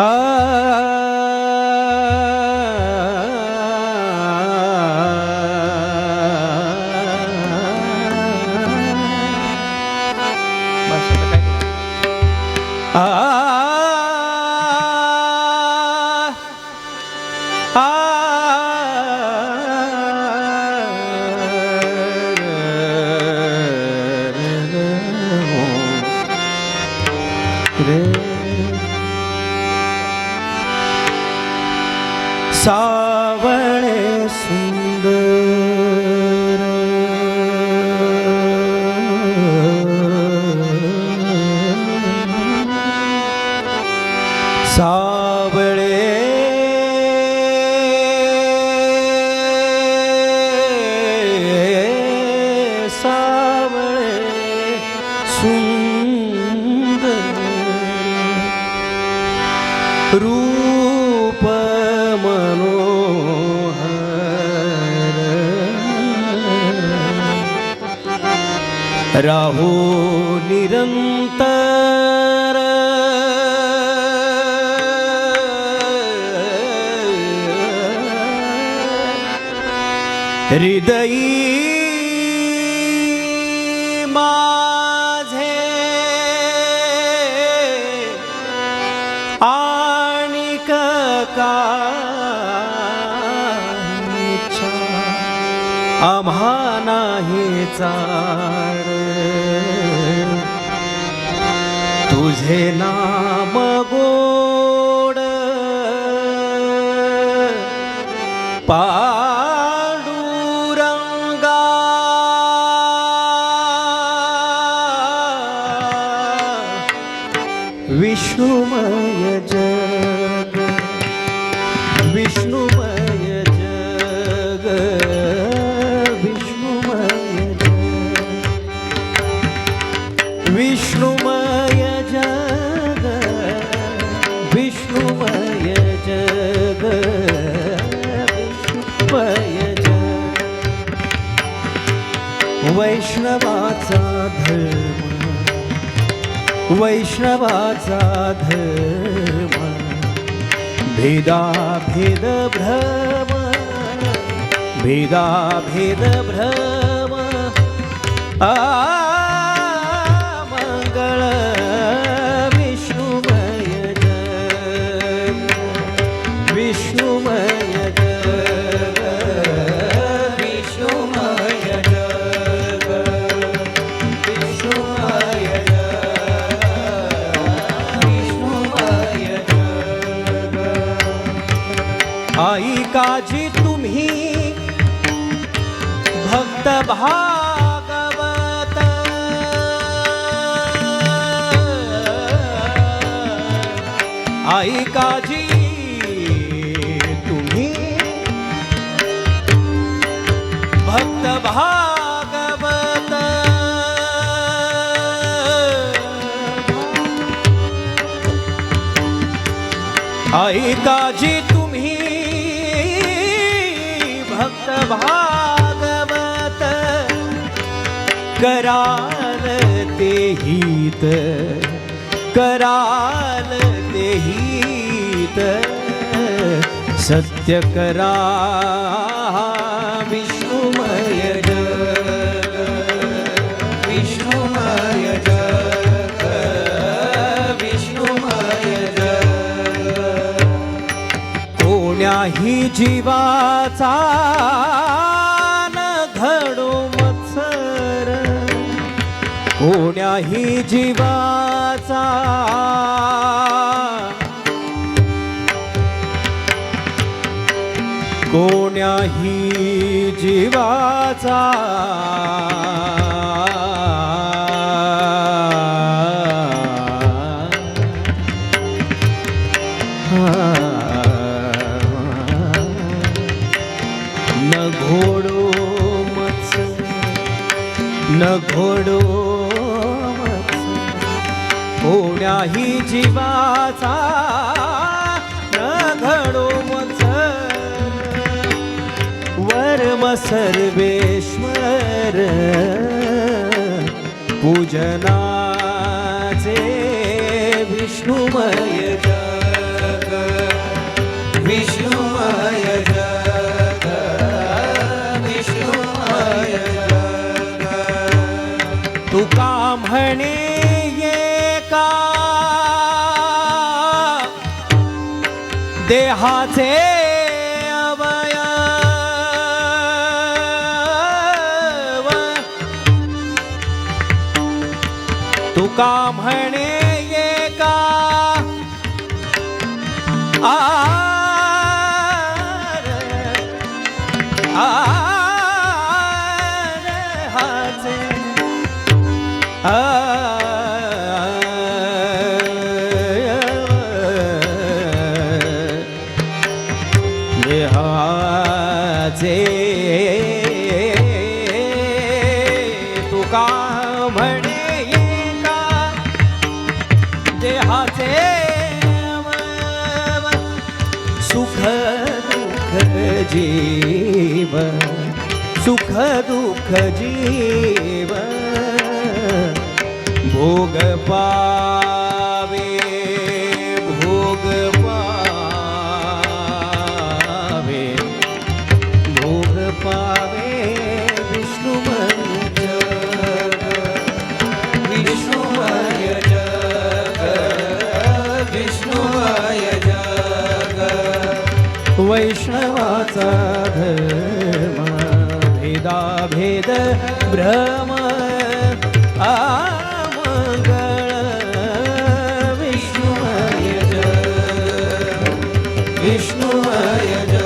Ah सावळे सुंदर। सावळे सावळे सुंदर। रूप मनोहर। राहो निरंतर। नाही चाड तुझे नाम गोड. पांडुरंगा विष्णुमय वैष्णवाचा धर्म वैष्णवाचा धर्म भेदा भेद भ्रम भेदा भेद भ्रम. आ आई काजी तुम्ही भक्त भागवत. आई काजी तुम्ही भक्त भागवत. आई काजी भागवत कराल ते हित कराल ते हित सत्य करा नाही जीवाचा न घडो मत्सर. कोण्याही जीवाचा कोण्याही जीवाचा घोडो कोण्याही जीवाचा घडो मत्स वर्म सर्वेश्वर. पूजनाचे विष्णुमय तुका म्हणे का? देहाचे अवयव तुका म्हणे का? आ देहाचे तुका म्हणे का देहाचे सुख दुःख जीव सुख दुःख जीव भोग पावे भोग पावे भोग पावे विष्णु विष्णुमय जग विष्णुमय जग वैष्णवाचा धर्म भेदा भेद भ्रम आ विष्णुमय